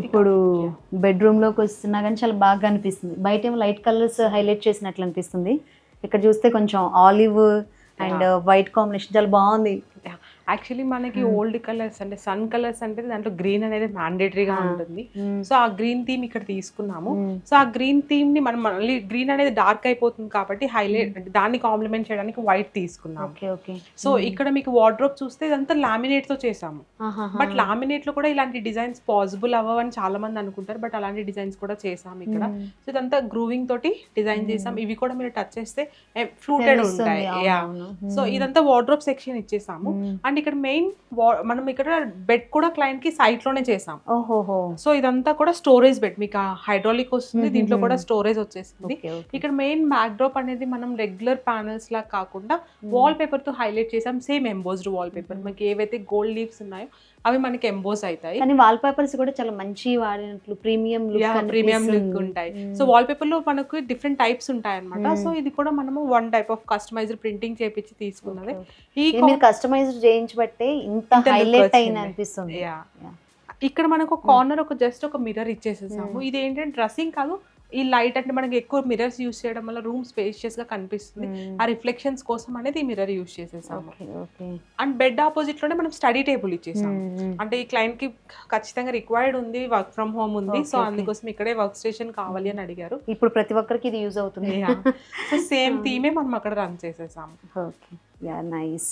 ఇప్పుడు బెడ్రూమ్లోకి వస్తున్నా కానీ చాలా బాగా అనిపిస్తుంది. బయట ఏమో లైట్ కలర్స్ హైలైట్ చేసినట్లు అనిపిస్తుంది. ఇక్కడ చూస్తే కొంచెం ఆలివ్ అండ్ వైట్ కాంబినేషన్ చాలా బాగుంది. యాక్చువల్లీ మనకి ఓల్డ్ కలర్స్ అంటే సన్ కలర్స్ అంటే దాంట్లో గ్రీన్ అనేది మ్యాండేటరీగా ఉంటుంది. Mm. సో ఆ గ్రీన్ థీమ్ ఇక్కడ తీసుకున్నాము. సో ఆ గ్రీన్ థీమ్ని మనం మళ్ళీ గ్రీన్ అనేది డార్క్ అయిపోతుంది కాబట్టి హైలైట్ దాన్ని కాంప్లిమెంట్ చేయడానికి వైట్ ఓకే సో ఇక్కడ మీకు వార్డ్రోబ్ చూస్తే ఇదంతా లామినేట్తో చేసాము బట్ లామినేట్లో కూడా ఇలాంటి డిజైన్స్ పాసిబుల్ అవ్వవని చాలా మంది అనుకుంటారు. బట్ అలాంటి డిజైన్స్ కూడా చేసాము ఇక్కడ. సో ఇదంతా గ్రూవింగ్ తోటి డిజైన్ చేసాం ఇవి కూడా మీరు టచ్ చేస్తే ఫ్లూటెడ్ ఉంటాయి. యా సో ఇదంతా వార్డ్రోబ్ సెక్షన్ ఇచ్చేసాము. అండ్ ఇక్కడ మెయిన్ మనం ఇక్కడ బెడ్ కూడా క్లయింట్కి సైట్లోనే చేసాం. సో ఇదంతా కూడా స్టోరేజ్ బెడ్ మీకు హైడ్రాలిక్ వస్తుంది దీంట్లో కూడా స్టోరేజ్ వచ్చేసింది. ఇక్కడ మెయిన్ డ్రాప్ అనేది మనం రెగ్యులర్ ప్యానల్స్ లా కాకుండా వాల్ పేపర్తో హైలైట్ చేసాం. సేమ్ ఎంబోజ్డ్ వాల్ పేపర్ మనకి ఏవైతే గోల్డ్ లీవ్స్ ఉన్నాయో అవి మనకి ఎంబోజ్ అవుతాయి. కానీ వాల్ పేపర్స్ కూడా చాలా మంచి వాడినట్లు ప్రీమియం లుక్ ప్రీమియం లుక్ ఉంటాయి. సో వాల్ పేపర్లో మనకు డిఫరెంట్ టైప్స్ ఉంటాయి అనమాట సో ఇది కూడా మనము one type of customised printing చేపించి తీసుకున్నది. ఈ కస్టమైజ్ చేయించబట్టే ఇంత ఇంత హైలైట్ అయిన. అనిపిస్తుంది. ఇక్కడ మనకు కార్నర్ ఒక జస్ట్ ఒక మిర్రర్ ఇచ్చేసేసాము. ఇది ఏంటంటే డ్రెస్సింగ్ కాదు ఈ లైట్ అంటే మనకి ఎక్కువ మిర్రర్స్ యూస్ చేయడం వల్ల రూమ్ స్పేషియస్గా కనిపిస్తుంది. ఆ రిఫ్లెక్షన్స్ కోసం అనేది ఈ మిర్రర్ యూస్ చేసేసాము. అండ్ బెడ్ ఆపోజిట్లోనే మనం స్టడీ టేబుల్ ఇచ్చేసాము. అంటే ఈ క్లయింట్కి ఖచ్చితంగా రిక్వైర్డ్ ఉంది వర్క్ ఫ్రమ్ హోమ్ ఉంది. సో. అందుకోసం ఇక్కడే వర్క్ స్టేషన్ కావాలి అని అడిగారు. ఇప్పుడు ప్రతి ఒక్కరికి ఇది యూజ్ అవుతుంది. సో సేమ్ థీమే మనం అక్కడ రన్ చేసేసాము. Okay yeah nice